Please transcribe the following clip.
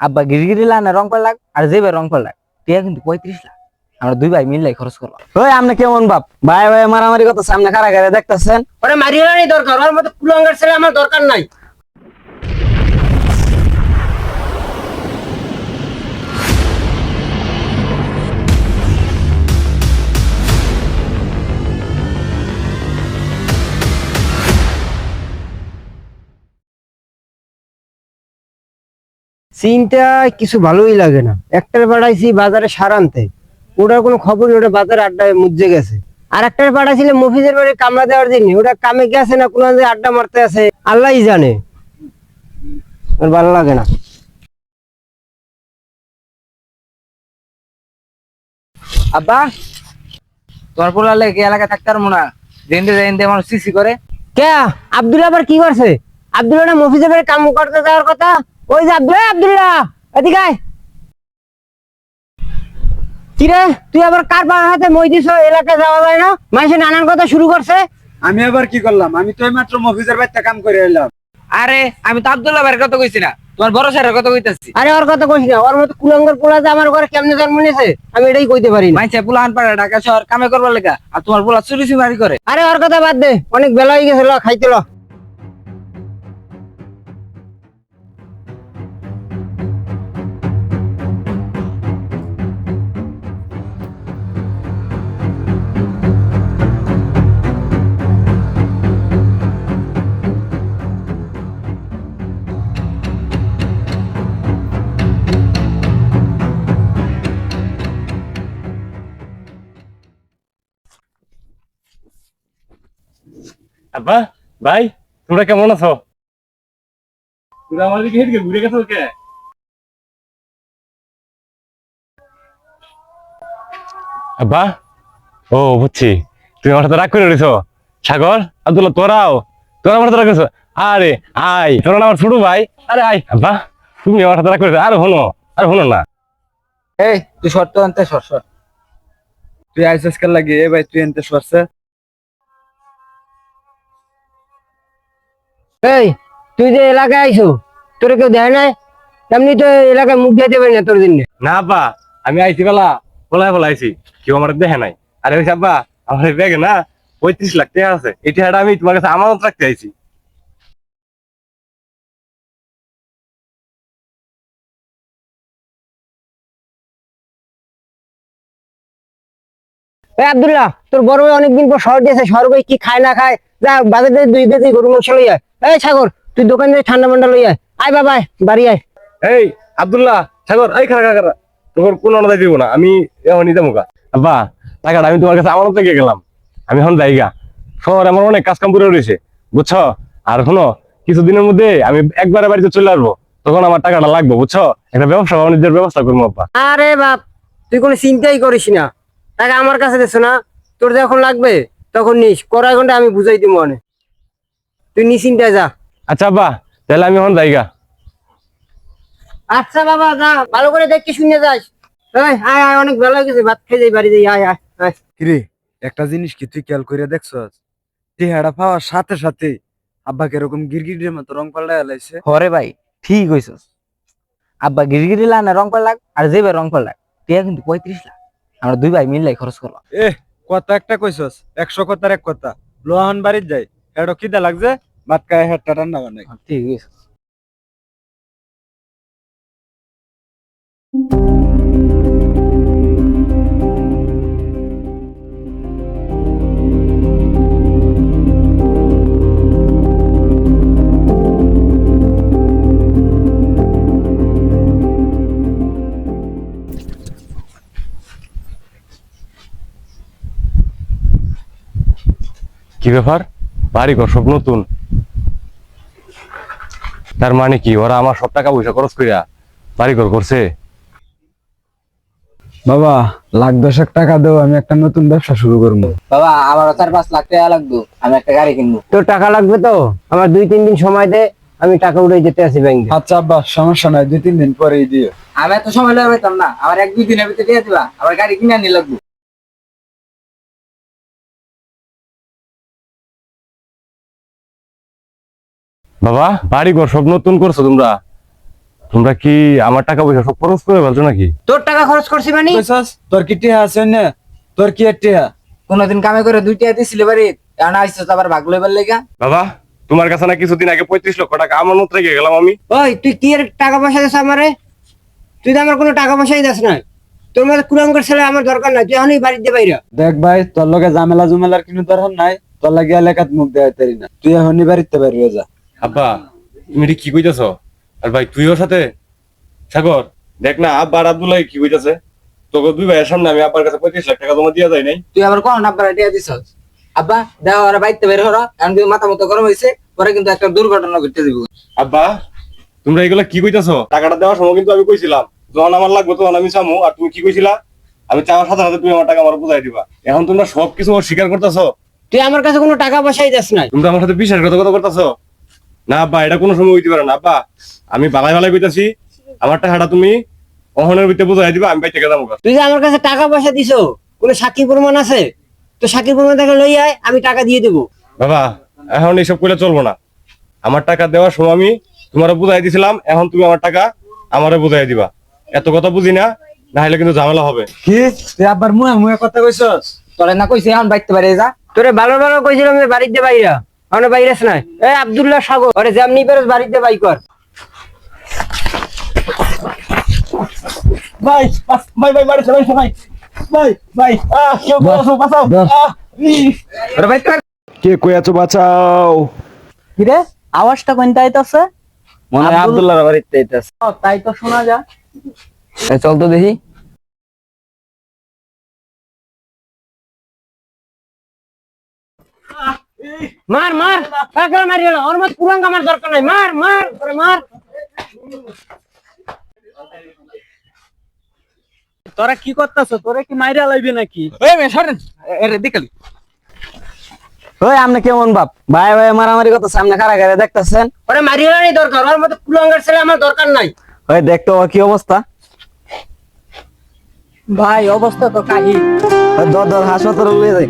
আব্বা গিরগিরি না রং পাল্লাক আর যে ভাই রং পাল্লাক টিয়া কিন্তু পঁয়ত্রিশ লাখ। আমরা দুই ভাই মিললাই খরচ করল ওই আপনি কেমন বাপ? ভাই ভাই মারামারি কথা সামনে খারা খারা দেখতেছেন? ওরে মারিওয়ারই দরকার ওর মতো কুলঙ্গার ছেলে আমার দরকার নাই। সিনটা কিছু ভালোই লাগে না। একটার পাঠাইছি বাজারে সার আনতে। ওটার কোনো খবরই ওটা বাজারে আড্ডায় মুজে গেছে। আর একটার পাঠাইছিল মফিজের বাড়ি কামলা দেওয়ার জন্য ওটা কামে গেছে না কোনো আড্ডা মারতে আছে আল্লাহই জানে। ওর ভালো লাগে না। আব্বা তোমার পোলা লেগে এলাকায় থাকতে পারব না? জেন্দে জেন্দে মানুষ সিসি করে। কে? আব্দুল্লাহ আবার কি করছে? আব্দুল্লাহ মফিজের বাড়ি কাম করতে যাওয়ার কথা? ওই যে আব্দুল্লাহ আব্দুল্লাহ এদিকে আয়। কি রে তুই আবার কার পাড়ার হাতে মই দিছ এলাকায় যাওয়া যায় না? মানুষের নানান কথা শুরু করছে। আমি আবার কি করলাম? আমি তো মাত্র মফিজের বাড়িতে কাম করে এলাম। আরে আমি তো আব্দুল্লাহ ভাইয়ের কথা কইছি না। তোমার বড় স্যারের কথা কইতাছি। আরে ওর কথা কইস না। ওর মতো কুলঙ্গর পোলা যে আমার ঘরে কেমনে জন্ম নিয়েছে আমি এটাই কইতে পারি না। মাইছে পোলা আন পাড়া ঢাকা শহর কামে করবার লেগা। আর তোমার পোলা চুরি চুরি করে। আরে ওর কথা বাদ দে। অনেক বেলা হয়ে গেছে ল খাইতে ল। আব্বা ভাই তোমরা কেমন আছো? তোমরা আমার দিকে হেঁটে ঘুরে গেছো কে? আব্বা ও বুঝছি। তুমি আমার সাথে রাগ করে রয়েছো। সাগর আব্দুল্লাহ তোরাও তোরা আমার সাথে রাগ করেছ? আরে আই তোরা আমার ছোট ভাই। আরে আই আব্বা তুমি আমার সাথে রাগ করেছ। আর হনো আর হনো না। এই তুই শর্ত আনতে সর সর তুই আইসিএস কার লাগে এ ভাই তুই এনতে সরছে এই তুই যে এলাকায় আইছো তোর কেউ দেয় নাই? এমনি তো এলাকায় মুখ দিতে পারি না তোর জন্য। না আব্বা আমি আইছি বেলা বলাই আইছি কেউ আমার দেখে নাই। আরে ওই আব্বা আমার ব্যাগে না পঁয়ত্রিশ লাখ টাকা আছে এই টাকাটা আমি তোমার কাছে আমানত রাখতে আইছি। আব্দুল্লাহ তোর বড় ভাই অনেকদিন পর শহর দিয়েছে শহর কি খায় না খায়? যা বাজার দুই কেজি গরু মাংস লই আয়। এই সাগর তুই দোকান থেকে ঠান্ডা মান্ডা লই আয়। আয় বাবা বাড়ি আয়। এই আব্দুল্লাহ সাগর এই খারা খারা তোর কোনো অনুদায় দিব না আমি এখন নিতে মুখা আব্বা টাকাটা আমি তোমার কাছে আমানত রেখে গেলাম। আমি এখন যাইগা শহরে আমার অনেক কাজ কাম করে রয়েছে বুঝছ? আর শোনো কিছুদিনের মধ্যে আমি একবারে বাড়িতে চলে আসব। তখন আমার টাকাটা লাগবে বুঝছ? একটা ব্যবসা বাণিজ্যের ব্যবস্থা করব আব্বা। আরে বাপ তুই কোনো চিন্তাই করিস না। টাকা আমার কাছে দিস না তোর যখন লাগবে তখন নিস। কড়াই ঘণ্টা আমি বুঝাই দিব মনে তুই নিশ্চিন্তায় যা। আচ্ছা আব্বা তাহলে আমি এখন যাইগা। আচ্ছা বাবা যা ভালো করে দেখে শুনে যাস। আয় আয় অনেক হয়ে গেছে ভাত খেয়ে যাই বাড়ি যাই আয় আয় আয়। কিরে একটা জিনিস কি তুই খেয়াল করে দেখছস? টেহারা পাওয়ার সাথে সাথে আব্বাকে এরকম গিরগিরের মতো রং পাল্টা হরে ভাই ঠিক হইছস আব্বা গিরগিরি লানে রং পাল্লাক আর যে ভাই রং পাল্লাক টিয়া কিন্তু পঁয়ত্রিশ লাখ। আমরা দুই ভাই মিললাই খরচ করলাম। এ কথা একটা কইছস একশো কথার এক কথা। লোহান বাড়ির যাই হেডো খিদা লাগছে? ভাত খায় হেডটা ঠান্ডা বানাই ঠিক হইছস কি ব্যাপার? বাড়ি ঘর সব নতুন? তার মানে কি? ওরা আমার সব টাকা পয়সা খরচ করিয়া বাড়ি ঘর করছে। বাবা লাখ দশেক টাকা দেও আমি একটা নতুন ব্যবসা শুরু করব। বাবা আমারও চার পাঁচ লাখ টাকা লাগতো আমি একটা গাড়ি কিনবো। তোর টাকা লাগবে তো? আমার দুই তিন দিন সময় দে আমি টাকা উঠে যেতে আছি ব্যাংকে। আচ্ছা আব্বা সমস্যা নাই দুই তিন দিন পরেই দিও। আমি এত সময় লাগবে না আমার এক দুই দিনের ভিতরে দিয়ে দিবা আমার গাড়ি কিনে আনি লাগবো। বাবা বাড়ি ঘর সব নতুন করছ তোমরা? তোমরা কি আমার টাকা পয়সা সব খরচ করে ফেলছো নাকি? তোর টাকা খরচ করছি মানে? তোর কি টিহা আছে না? তোর কি আর টিহা? কোনোদিন কামে করে দুই দুইটা দিছিল বাড়ি এখন আইসো আবার ভাগ লইবার লেগা। বাবা তোমার কাছে না কিছুদিন আগে পঁয়ত্রিশ লক্ষ টাকা আমার মত রেখে গেলাম আমি। ওই তুই কি এর টাকা পয়সা দিস আমারে? তুই তো আমার কোনো টাকা পয়সাই দিস না তোর মধ্যে কুলাঙ্গের ছেলে আমার দরকার নাই তুই এখনই বাড়িতে বাইরে দেখ ভাই তোর লগে ঝামেলা জুমেলার কোনো দরকার নাই তোর লাগে এলাকাত মুখ দেয় তারি না। তুই এখনই বাড়িতে বাইরে যা। আব্বা তুমি কি কইতেছ? আর ভাই তুইও সাথে? সাগর দেখ না আব্বা আর আব্দুল্লাহ কি কইতেছে? তোকে দুই ভাইয়ের সামনে আমি আব্বার কাছে পঁয়ত্রিশ লাখ টাকা জমা দিয়া যায় নাই। তুই আবার কোন আব্বার টিয়া দিছস আব্বা দেওয়া ওরা বাইতে বের হরা এখন কিন্তু মাথা মতো গরম হয়েছে পরে কিন্তু একটা দুর্ঘটনা ঘটতে দিব। আব্বা তোমরা এগুলা কি কইতাছো? টাকাটা দেওয়ার সময় কিন্তু আমি কইছিলাম যখন আমার লাগবে তখন আমি চামু আর তুমি কি কইছিলা? আমি চাওয়ার সাথে সাথে তুমি আমার টাকা আমার বুঝাই দিবা। এখন তোমরা সব কিছু অস্বীকার করতেছো? তুই আমার কাছে কোনো টাকা পয়সাই দিস নাই। তোমরা আমার সাথে বিশ্বাসঘাতকতা করতেছো? না আব্বা এটা কোনো সময় হইতে পারে না আব্বা। আমি বালাই বালাই কইতাছি আমার টাকাটা তুমি অহনের ভিতরে বুঝাই দিবা আমি বাইতে গেলাম তুই যে আমার কাছে টাকা পয়সা দিছো কোনো সাক্ষী প্রমাণ আছে? তো সাক্ষী প্রমাণ থেকে লই আয় আমি টাকা দিয়ে দেবো। বাবা এখন এইসব করলে চলবো না। আমার টাকা দেওয়ার সময় আমি তোমার বুঝাই দিছিলাম এখন তুমি আমার টাকা আমারে বুঝাই দিবা। এত কথা বুঝি না না হলে কিন্তু ঝামেলা হবে। কি? তুই আবার মুয়ে মুয়ে কথা কইছস? তোরে না কইছে এখন বাইতে পারে যা। তোরে ভালো ভালো কইছিলাম যে বাড়িতে বাইরা। আমার বাইরেস নাই এ আব্দুল্লাহ সাগর। ওরে যেমনি পারস বাড়িতে বাই কর। ভাই ভাই ভাই বাড়ি চলাই ভাই ভাই ভাই আহ কেউ বাঁচাও বাঁচাও আহ ওরা বাইতে কে কই আছো বাঁচাও। কিরে আওয়াজটা কোনটা আইতাছে? মনে হয় আব্দুল্লাহর বাড়িতে আইতাছে। ও, তাই তো শোনা যা এই চল তো দেখি। মার মার। কাকরা মারি হলো। ওর মত কুলাঙ্গ আমার দরকার নাই। মার মার ওরে মার। তোরা কি করতাছ? তোরা কি মাইরা লাইবি নাকি? এই মে সরেন। এরে দিকালি ওই আপনি কেমন বাপ? ভাই ভাই মারামারি কথা সামনে খারা খারা দেখতাছেন? ওরে মারি হলো নাই দরকার। ওর মত কুলাঙ্গের ছেলে আমার দরকার নাই। ওই দেখতো কি অবস্থা? ভাই অবস্থা তো কাহি ওই দর দর হাসপাতালে লয়ে যাই।